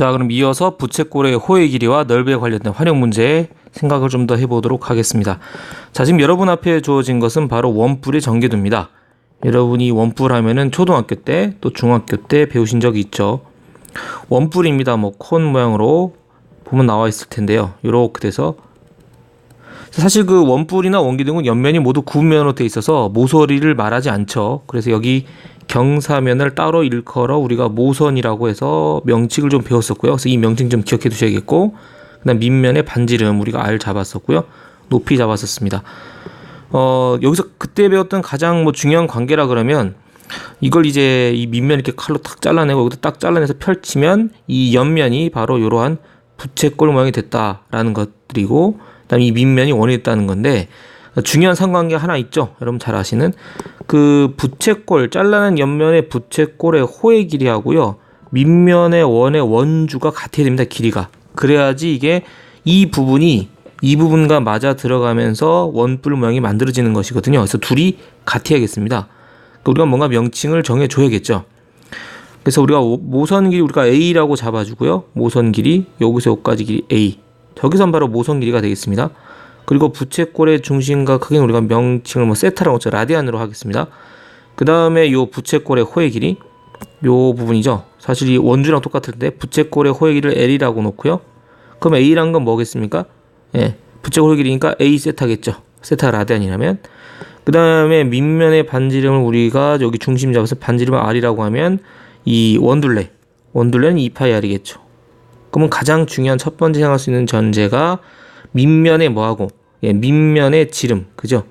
자, 그럼 이어서 부채꼴의 호의 길이와 넓이에 관련된 활용 문제 생각을 좀 더 해보도록 하겠습니다. 자, 지금 여러분 앞에 주어진 것은 바로 원뿔의 전개도입니다. 여러분이 원뿔 하면은 초등학교 때 또 중학교 때 배우신 적이 있죠. 원뿔입니다. 뭐 콘 모양으로 보면 나와 있을 텐데요. 이렇게 돼서 사실 그 원뿔이나 원기둥은 옆면이 모두 구면으로 돼 있어서 모서리를 말하지 않죠. 그래서 여기 경사면을 따로 일컬어 우리가 모선이라고 해서 명칭을 좀 배웠었고요. 그래서 이 명칭 좀 기억해 두셔야겠고, 그다음 밑면의 반지름 우리가 알 잡았었고요. 높이 잡았었습니다. 어, 여기서 그때 배웠던 가장 뭐 중요한 관계라 그러면 이걸 이제 이 밑면 이렇게 칼로 탁 잘라내고 여기서 딱 잘라내서 펼치면 이 옆면이 바로 이러한 부채꼴 모양이 됐다라는 것들이고, 그다음 이 밑면이 원이 됐다는 건데 중요한 상관계 하나 있죠. 여러분 잘 아시는 그 부채꼴 잘라낸 옆면의 부채꼴의 호의 길이하고요. 밑면의 원의 원주가 같아야 됩니다. 길이가. 그래야지 이게 이 부분이 이 부분과 맞아 들어가면서 원뿔 모양이 만들어지는 것이거든요. 그래서 둘이 같아야겠습니다. 그러니까 우리가 뭔가 명칭을 정해 줘야겠죠. 그래서 우리가 모선 길이 우리가 A라고 잡아주고요. 모선 길이 여기서 여기까지 길이 A. 저기선 바로 모선 길이가 되겠습니다. 그리고 부채꼴의 중심과 크기는 우리가 명칭을 뭐 세타라고 하죠. 라디안으로 하겠습니다. 그 다음에 요 부채꼴의 호의 길이 요 부분이죠. 사실 이 원주랑 똑같을 때 부채꼴의 호의 길이를 L이라고 놓고요. 그럼 A란 건 뭐겠습니까? 예, 부채꼴 호의 길이니까 A 세타겠죠. 세타 라디안이라면. 그 다음에 밑면의 반지름을 우리가 여기 중심 잡아서 반지름을 R이라고 하면 이 원둘레, 원둘레는 2파이 R이겠죠. 그러면 가장 중요한 첫 번째 생각할 수 있는 전제가 밑면에 뭐하고 예, 밑면의 지름 그죠?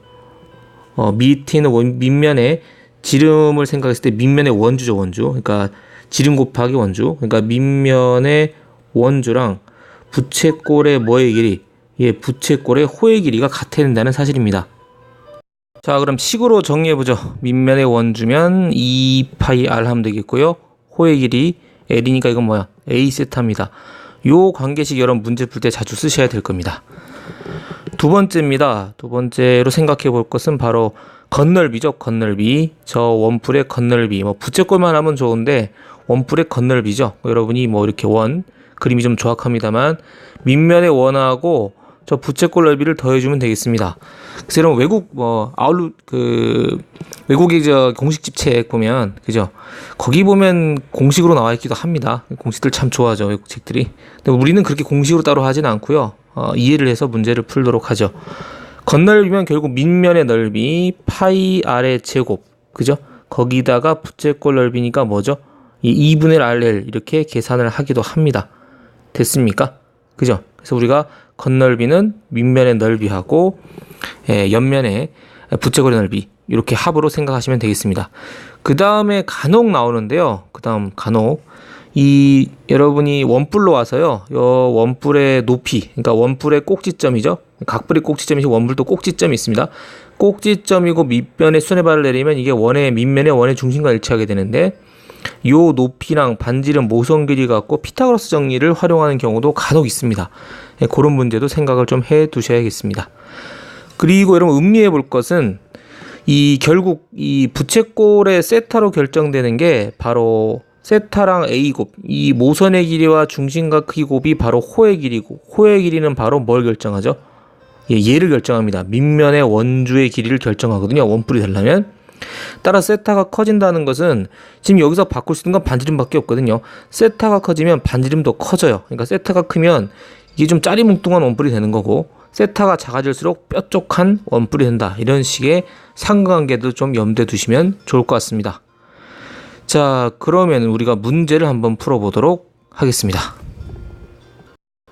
어, 있는 원, 밑면에 지름을 생각했을 때 밑면의 원주죠 원주. 그러니까 지름 곱하기 원주. 그러니까 밑면의 원주랑 부채꼴의 뭐의 길이? 예 부채꼴의 호의 길이가 같아야 된다는 사실입니다. 자 그럼 식으로 정리해보죠. 밑면의 원주면 2파이 r 하면 되겠고요. 호의 길이 l이니까 이건 뭐야? A 세타입니다. 요 관계식 여러분 문제 풀 때 자주 쓰셔야 될 겁니다. 두 번째입니다. 두 번째로 생각해 볼 것은 바로 건널비죠. 건널비. 저 원뿔의 건널비. 뭐 부채꼴만 하면 좋은데 원뿔의 건널비죠. 뭐 여러분이 뭐 이렇게 원 그림이 좀 조악합니다만 밑면의 원하고 저 부채꼴 넓이를 더해주면 되겠습니다. 그래서 여러분 외국 뭐 아울루 그 외국의 저 공식 집 책 보면 그죠? 거기 보면 공식으로 나와 있기도 합니다. 공식들 참 좋아하죠 외국 책들이. 근데 우리는 그렇게 공식으로 따로 하진 않고요. 어, 이해를 해서 문제를 풀도록 하죠. 건널비면 결국 밑면의 넓이 파이 r의 제곱 그죠? 거기다가 부채꼴 넓이니까 뭐죠? 이 2분의 RL 이렇게 계산을 하기도 합니다. 됐습니까? 그죠? 그래서 우리가 건널비는 밑면의 넓이하고 예, 옆면의 부채거리 넓이 이렇게 합으로 생각하시면 되겠습니다. 그 다음에 간혹 나오는데요. 그 다음 간혹 이 여러분이 원뿔로 와서요. 요 원뿔의 높이 그러니까 원뿔의 꼭지점이죠. 각뿔이 꼭지점이시 원뿔도 꼭지점이 있습니다. 꼭지점이고 밑변에 수뇌발을 내리면 이게 원의 밑면의 원의 중심과 일치하게 되는데 요 높이랑 반지름 모성 길이 갖고 피타고라스 정리를 활용하는 경우도 간혹 있습니다. 예, 그런 문제도 생각을 좀 해 두셔야겠습니다. 그리고 여러분 음미해 볼 것은 이 결국 이 부채꼴의 세타로 결정되는 게 바로 세타랑 A곱 이 모선의 길이와 중심과 크기 곱이 바로 호의 길이고 호의 길이는 바로 뭘 결정하죠? 예, 얘를 결정합니다. 밑면의 원주의 길이를 결정하거든요. 원뿔이 되려면 따라 세타가 커진다는 것은 지금 여기서 바꿀 수 있는 건 반지름밖에 없거든요. 세타가 커지면 반지름도 커져요. 그러니까 세타가 크면 이게 좀 짜리뭉뚱한 원뿔이 되는 거고 세타가 작아질수록 뾰족한 원뿔이 된다. 이런 식의 상관관계도 좀 염두에 두시면 좋을 것 같습니다. 자, 그러면 우리가 문제를 한번 풀어보도록 하겠습니다.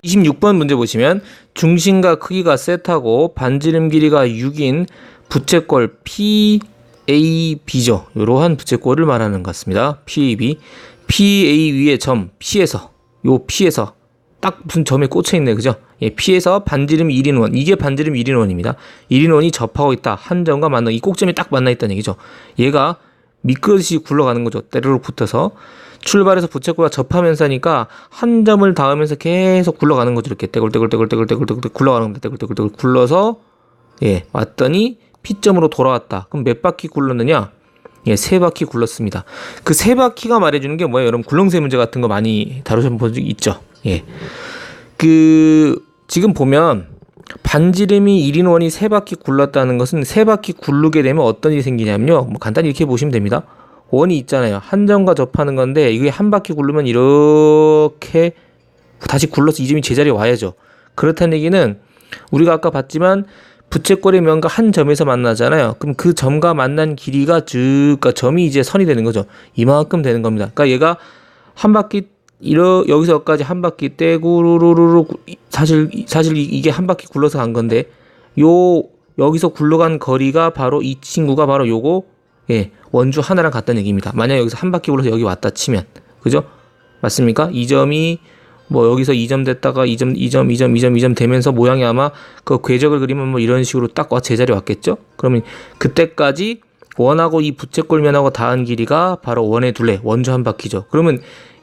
26번 문제 보시면 중심과 크기가 세타고 반지름 길이가 6인 부채꼴 PAB죠. 이러한 부채꼴을 말하는 것 같습니다. PAB. PA 위에 점 P에서 요 P에서 딱 무슨 점에 꽂혀 있네. 그죠? 예, P에서 반지름 1인 원. 이게 반지름 1인 원입니다. 1인 원이 접하고 있다. 한 점과 만나 이 꼭점이 딱 만나 있다는 얘기죠. 얘가 미끄러듯이 굴러가는 거죠. 때르륵 붙어서 출발해서 부채꼴과 접하면서 하니까 한 점을 닿으면서 계속 굴러가는 거죠. 이렇게 떼굴떼굴떼굴떼굴떼굴 굴러가는 겁니다. 떼굴떼굴떼굴 굴러서 예, 왔더니 P점으로 돌아왔다. 그럼 몇 바퀴 굴렀느냐? 예, 세 바퀴 굴렀습니다. 그 세 바퀴가 말해주는 게 뭐예요? 여러분 굴렁쇠 문제 같은 거 많이 다루셔본 적 있죠? 예. 그 지금 보면 반지름이 1인 원이 세 바퀴 굴렀다는 것은 세 바퀴 굴르게 되면 어떤 일이 생기냐면요. 뭐 간단히 이렇게 보시면 됩니다. 원이 있잖아요. 한 점과 접하는 건데 이게 한 바퀴 굴르면 이렇게 다시 굴러서 이 점이 제자리에 와야죠. 그렇다는 얘기는 우리가 아까 봤지만 부채꼴의 면과 한 점에서 만나잖아요. 그럼 그 점과 만난 길이가 즉, 그러니까 점이 이제 선이 되는 거죠. 이만큼 되는 겁니다. 그러니까 얘가 한 바퀴 이러 여기서까지 한 바퀴 떼구르르르 사실 사실 이게 한 바퀴 굴러서 간 건데 요 여기서 굴러간 거리가 바로 이 친구가 바로 요거 예 원주 하나랑 같다는 얘기입니다. 만약 여기서 한 바퀴 굴러서 여기 왔다 치면 그죠? 맞습니까? 이 점이 뭐 여기서 2점 됐다가 2점, 2점, 2점, 2점, 2점 되면서 모양이 아마 그 궤적을 그리면 뭐 이런 식으로 딱 와 제자리에 왔겠죠? 그러면 그때까지 원하고 이 부채꼴면하고 닿은 길이가 바로 원의 둘레, 원주 한 바퀴죠. 그러면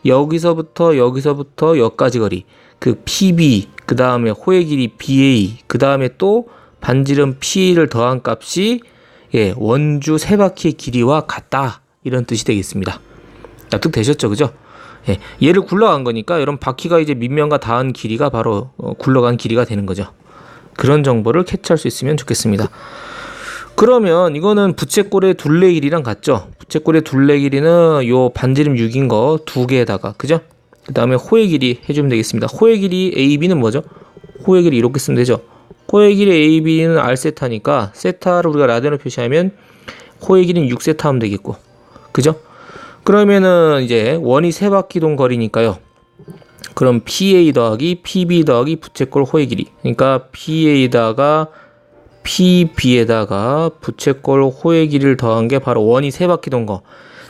여기서부터 여기서부터 여기까지 거리 그 PB 그 다음에 호의 길이 BA 그 다음에 또 반지름 PA를 더한 값이 예 원주 세 바퀴의 길이와 같다 이런 뜻이 되겠습니다. 납득 되셨죠, 그죠? 예, 얘를 굴러간 거니까 여러분 바퀴가 이제 밑면과 닿은 길이가 바로 어, 굴러간 길이가 되는 거죠. 그런 정보를 캐치할 수 있으면 좋겠습니다. 그러면 이거는 부채꼴의 둘레 길이랑 같죠? 부채꼴의 둘레 길이는 요 반지름 6인 거 두 개에다가 그죠? 그 다음에 호의 길이 해주면 되겠습니다. 호의 길이 AB는 뭐죠? 호의 길이 이렇게 쓰면 되죠. 호의 길이 AB는 R세타니까 세타를 우리가 라디오로 표시하면 호의 길이는 6세타 하면 되겠고 그죠? 그러면은 이제 원이 세 바퀴 돈 거리니까요. 그럼 PA 더하기 PB 더하기 부채꼴 호의 길이 그러니까 PA다가 PB에다가 부채꼴 호의 길이를 더한 게 바로 원이 세 바퀴 돈 거.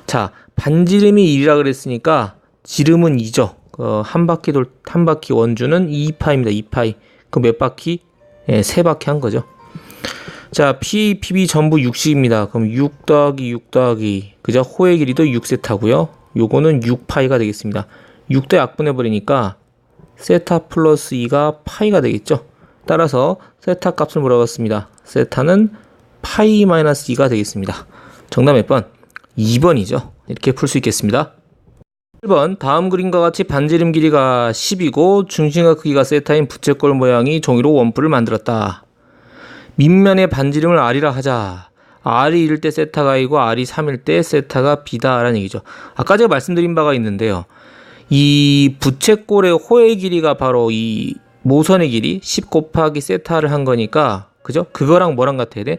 자, 반지름이 1이라 그랬으니까 지름은 2죠. 어, 한 바퀴 돌, 한 바퀴 원주는 2파입니다. 2파이. 그 몇 바퀴? 예, 세 바퀴 한 거죠. 자, P, PB 전부 60입니다. 그럼 6 더하기 6 더하기, 그죠? 호의 길이도 6세타고요 요거는 6파이가 되겠습니다. 6대 약분해버리니까 세타 플러스 2가 파이가 되겠죠? 따라서 세타 값을 물어봤습니다. 세타는 파이 마이너스 2가 되겠습니다. 정답 몇 번? 2번이죠. 이렇게 풀 수 있겠습니다. 1번 다음 그림과 같이 반지름 길이가 10이고 중심과 크기가 세타인 부채꼴 모양이 종이로 원뿔을 만들었다. 밑면의 반지름을 R이라 하자. R이 1일 때 세타가 이고 R이 3일 때 세타가 B다라는 얘기죠. 아까 제가 말씀드린 바가 있는데요. 이 부채꼴의 호의 길이가 바로 이 모선의 길이 10 곱하기 세타를 한 거니까 그죠? 그거랑 뭐랑 같아야 돼?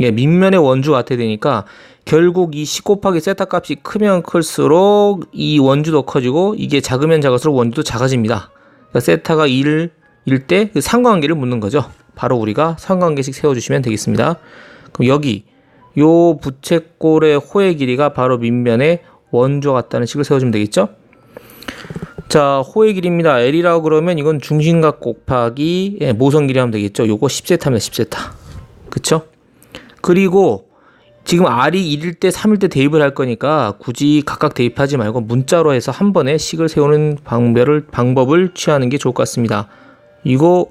예, 밑면의 원주 같아야 되니까 결국 이 10 곱하기 세타 값이 크면 클수록 이 원주도 커지고 이게 작으면 작을수록 원주도 작아집니다. 그러니까 세타가 1일 때 그 상관관계를 묻는 거죠. 바로 우리가 상관관계식 세워주시면 되겠습니다. 그럼 여기 요 부채꼴의 호의 길이가 바로 밑면의 원주 같다는 식을 세워주면 되겠죠? 자, 호의 길이입니다. L이라고 그러면 이건 중심각 곱하기 예, 모선 길이 하면 되겠죠. 요거 10세타입니다. 10세타. 그쵸? 그리고 지금 R이 1일 때 3일 때 대입을 할 거니까 굳이 각각 대입하지 말고 문자로 해서 한 번에 식을 세우는 방법을, 방법을 취하는 게 좋을 것 같습니다. 이거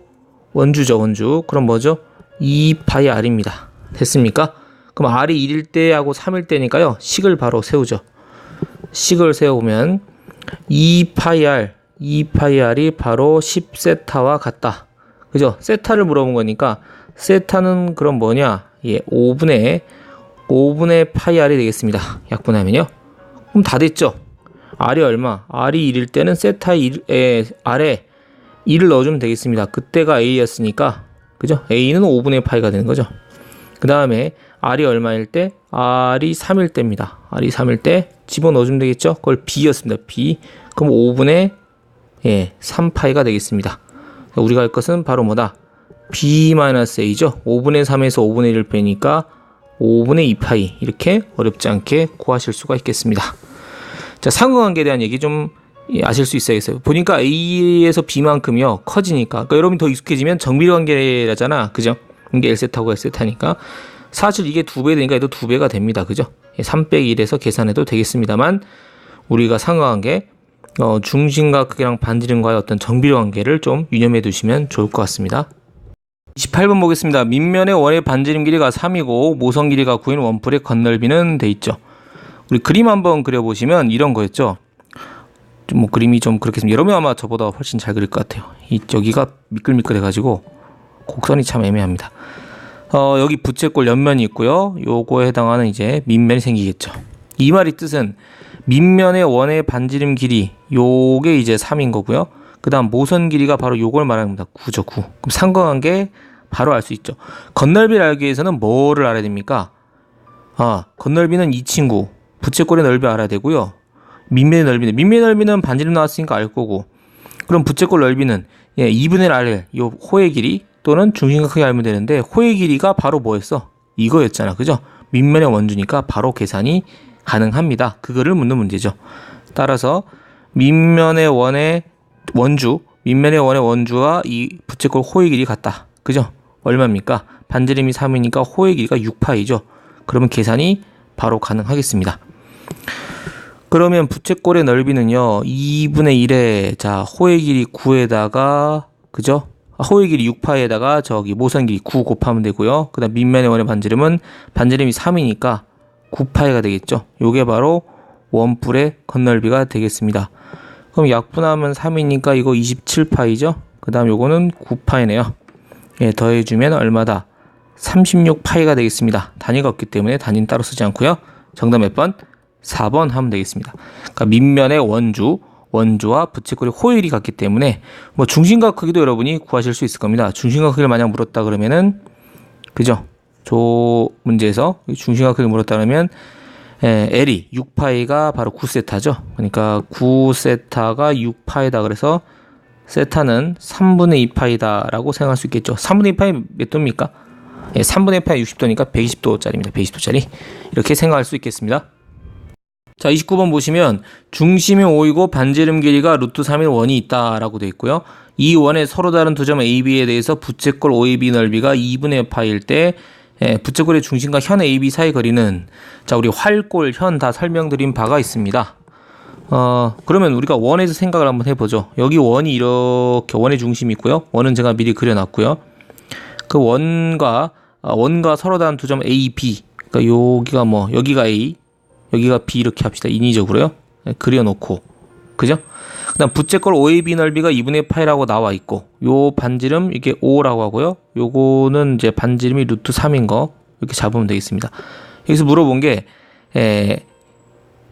원주죠, 원주. 그럼 뭐죠? 2파이 R입니다. 됐습니까? 그럼 R이 1일 때하고 3일 때니까요. 식을 바로 세우죠. 식을 세우면 2파이 R, 2파이 R이 바로 10세타와 같다. 그죠? 세타를 물어본 거니까 세타는 그럼 뭐냐? 예, 5분의 5분의 파이 R이 되겠습니다. 약분하면요. 그럼 다 됐죠? R이 얼마? R이 1일 때는 세타 1에 R에 2를 넣어주면 되겠습니다. 그때가 A였으니까 그죠? A는 5분의 파이가 되는 거죠. 그 다음에 R이 얼마일 때? R이 3일 때입니다. R이 3일 때 집어넣어주면 되겠죠? 그걸 B였습니다. B. 그럼 5분의 예, 3파이가 되겠습니다. 우리가 할 것은 바로 뭐다? B-A죠. 5분의 3에서 5분의 1을 빼니까 5분의 2파이. 이렇게 어렵지 않게 구하실 수가 있겠습니다. 자, 상관관계에 대한 얘기 좀 아실 수 있어야겠어요. 보니까 A에서 B만큼이요. 커지니까. 그러니까 여러분 더 익숙해지면 정비례 관계라잖아. 그죠? 이게 L세타고 S세타니까. 사실 이게 두 배 되니까 얘도 두 배가 됩니다. 그죠? 3 빼기 1에서 계산해도 되겠습니다만 우리가 상관관계 어, 중심과 크기랑 반지름과의 어떤 정비례 관계를 좀 유념해 두시면 좋을 것 같습니다. 28번 보겠습니다. 밑면의 원의 반지름 길이가 3이고 모선 길이가 9인 원뿔의 건널비는 돼 있죠. 우리 그림 한번 그려보시면 이런 거였죠. 좀뭐 그림이 좀 그렇게 좀 여러분 아마 저보다 훨씬 잘 그릴 것 같아요. 이 여기가 미끌미끌해가지고 곡선이 참 애매합니다. 어, 여기 부채꼴 옆면이 있고요. 요거에 해당하는 이제 밑면이 생기겠죠. 이 말이 뜻은 밑면의 원의 반지름 길이 요게 이제 3인 거고요. 그다음 모선 길이가 바로 요걸 말합니다. 9죠, 9. 그럼 상관관계 바로 알 수 있죠. 건널비를 알기 위해서는 뭐를 알아야 됩니까? 아, 건널비는 이 친구 부채꼴의 넓이 알아야 되고요. 밑면의 넓이는 밑면의 넓이는 반지름 나왔으니까 알 거고. 그럼 부채꼴 넓이는 예, 2분의 1 r 요 호의 길이 또는 중심각 크기 알면 되는데 호의 길이가 바로 뭐였어? 이거였잖아. 그죠? 밑면의 원주니까 바로 계산이 가능합니다. 그거를 묻는 문제죠. 따라서 밑면의 원의 원주, 밑면의 원의 원주와 이 부채꼴 호의 길이 같다. 그죠? 얼마입니까? 반지름이 3이니까 호의 길이가 6파이죠. 그러면 계산이 바로 가능하겠습니다. 그러면 부채꼴의 넓이는요. 2분의 1에 자 호의 길이 9에다가 그죠? 아, 호의 길이 6파에다가 저기 모선 길이 9 곱하면 되고요. 그 다음 밑면의 원의 반지름은 반지름이 3이니까 9파이가 되겠죠. 요게 바로 원뿔의 건널비가 되겠습니다. 그럼 약분하면 3이니까 이거 27파이죠. 그 다음 요거는 9파이네요. 예, 더해주면 얼마다? 36파이가 되겠습니다. 단위가 없기 때문에 단위는 따로 쓰지 않고요. 정답 몇 번? 4번 하면 되겠습니다. 그러니까 밑면의 원주, 원주와 부채꼴이 호일이 같기 때문에 뭐 중심각 크기도 여러분이 구하실 수 있을 겁니다. 중심각 크기를 만약 물었다 그러면은 그죠? 저 문제에서 중심각 크기를 물었다 그러면 에, L이 6파이가 바로 9세타죠. 그러니까 9세타가 6파이다 그래서 세타는 3분의 2파이다라고 생각할 수 있겠죠. 3분의 2파이 몇 도입니까? 예, 3분의 2파이 60도니까 120도짜리입니다. 120도짜리. 이렇게 생각할 수 있겠습니다. 자, 29번 보시면 중심이 5이고 반지름 길이가 루트 3인 원이 있다라고 되어 있고요. 이 원의 서로 다른 두 점 AB에 대해서 부채꼴 OAB 넓이가 2분의 파일 때 예, 부채꼴의 중심과 현 AB 사이 거리는 자, 우리 활골, 현다 설명드린 바가 있습니다. 어, 그러면 우리가 원에서 생각을 한번 해보죠. 여기 원이 이렇게 원의 중심이 있고요. 원은 제가 미리 그려놨고요. 그 원과 아, 원과 서로 다른 두 점 A, B. 그러니까 여기가 뭐 여기가 A, 여기가 B 이렇게 합시다. 인위적으로요. 네, 그려놓고 그죠? 그 다음 부채꼴 OAB 넓이가 2분의 8이라고 나와 있고 요 반지름 이게 5라고 하고요. 요거는 이제 반지름이 루트 3인 거 이렇게 잡으면 되겠습니다. 여기서 물어본 게 에,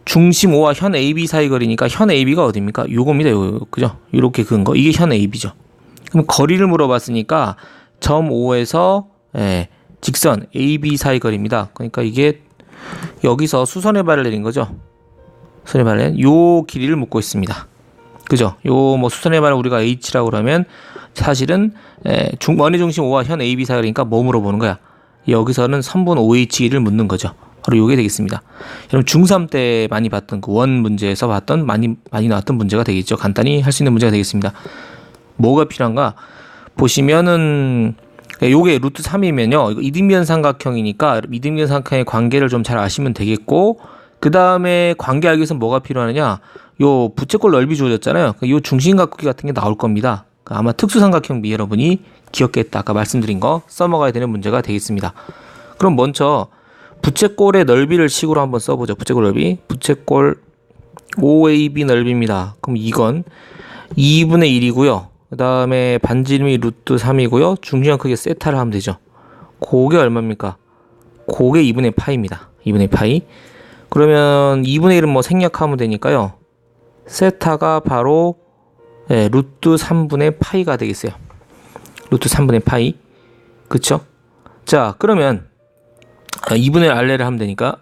중심 5와 현 AB 사이 거리니까 현 AB가 어디입니까? 요겁니다. 요 그죠? 이렇게 그은 거 이게 현 AB죠. 그럼 거리를 물어봤으니까 점 5에서 에, 직선 AB 사이 거리입니다. 그러니까 이게 여기서 수선의 발을 내린 거죠. 수선의 발은 요 길이를 묻고 있습니다. 그죠? 요 뭐 수선의 발을 우리가 H라고 그러면 사실은 에, 중, 원의 중심 5와 현 AB 사이니까 뭐 물어보는 거야? 여기서는 선분 OH를 묻는 거죠. 바로 요게 되겠습니다. 여러분 중3 때 많이 봤던 그 원 문제에서 봤던 많이 많이 나왔던 문제가 되겠죠. 간단히 할 수 있는 문제가 되겠습니다. 뭐가 필요한가? 보시면은 예, 요게 루트 3이면요. 이거 이등변 삼각형이니까 이등변 삼각형의 관계를 좀 잘 아시면 되겠고 그 다음에 관계 알기 위해서 뭐가 필요하느냐? 요 부채꼴 넓이 주어졌잖아요. 그러니까 요 중심각 크기 같은 게 나올 겁니다. 그러니까 아마 특수삼각형 미 여러분이 기억했다. 아까 말씀드린 거 써먹어야 되는 문제가 되겠습니다. 그럼 먼저 부채꼴의 넓이를 식으로 한번 써보죠. 부채꼴 넓이. 부채꼴 OAB 넓이입니다. 그럼 이건 2분의 1이고요. 그 다음에 반지름이 루트 3이고요. 중심각 크기 세타를 하면 되죠. 그게 얼마입니까? 그게 2분의 파입니다. 2분의 파이. 그러면 2분의 1은 뭐 생략하면 되니까요. 세타가 바로 예, 루트 3분의 파이가 되겠어요. 루트 3분의 파이. 그쵸? 자, 그러면 2분의 알레를 하면 되니까